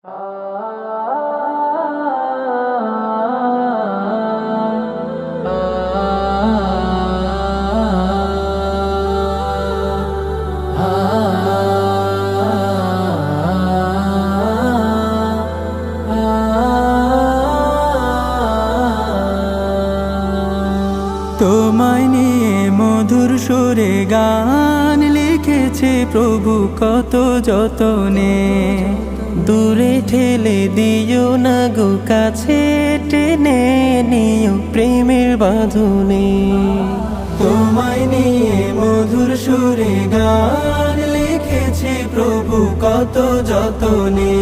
তোমায় নিয়ে মধুর সুরে গান লিখেছে প্রভু, কত যতনে। দূরে ঠেলে দিও না গো, কাছে টেনে নিও প্রেমের বাঁধনে। তোমায় নিয়ে মধুর সুরে গান লিখেছে প্রভু, কত যতনে।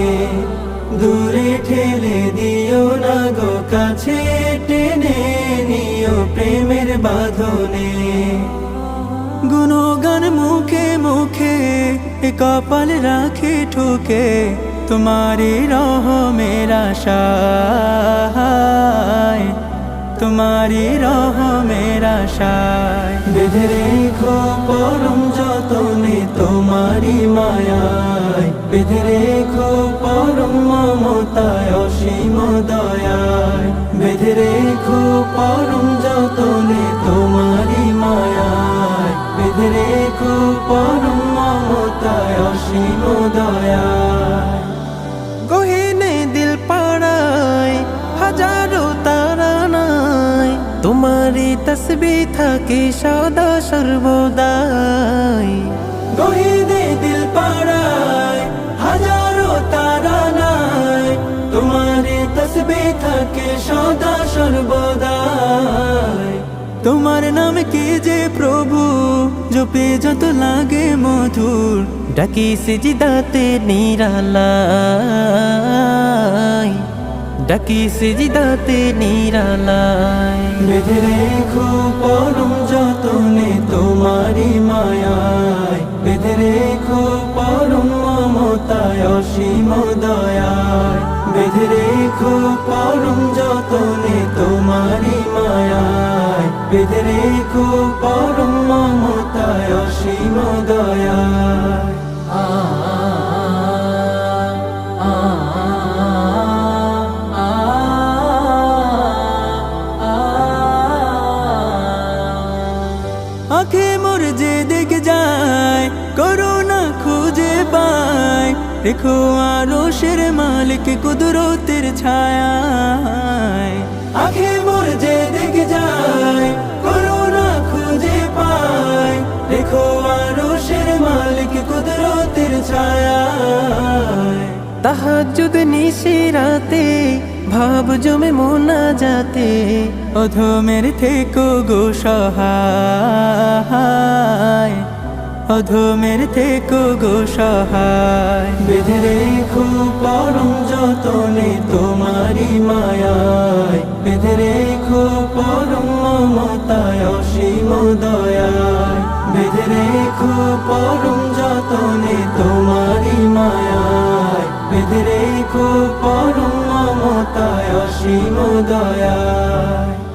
দূরে ঠেলে দিও না গো, কাছে টেনে নিও প্রেমের বাঁধনে। গুণগান মুখে মুখে কপাল রাখে ঠুকে তোমারি রহ মেরা শায় তোমারি রহ মেরা শায় বেঁধে রেখো পরম যতনে তোমারি মায়ায়, বেঁধে রেখো পরম মমতায়। গহিনে দিল পাড়ায়, হাজারো তারা নাই। তোমারই তসবি থাকে সদা সর্বদাই। গহিনে দিল পাড়ায়, হাজারো তারা নাই। তোমারই তসবি থাকে সদা সর্বদাই। তোমার নাম কি যে প্রভু? জপে যত লাগে মধুর। ডাকি সিজিদাতে নিরালাই ডাকি সিজিদাতে নিরালাই বেঁধে রেখো পরম যতনে তোমারি মায়ায়। বেঁধে রেখো পরম মমতায় অসীম দয়ায়। বেঁধে রেখো পরম যতনে তোমারি বেঁধে রেখো পরম মমতায় অসীম দয়ায় আখে মোর যে দেখে যায় করোনা খুঁজে পায়। রেখো আরও শের মালিক কুদরতের ছায় আখে মোর যে ছায় তাহাজুদ নিশিরাতে ভাব জমে মোনা যাতে, অধমের থেকো গো সহায়। অধমের থেকো গো সহায়। বেঁধে রেখো পরম যতনে তোমারি বেঁধে রেখো পরম যতনে তোমারি মায়ায়। বেঁধে রেখো পরম মমতায় অসীম দয়ায়।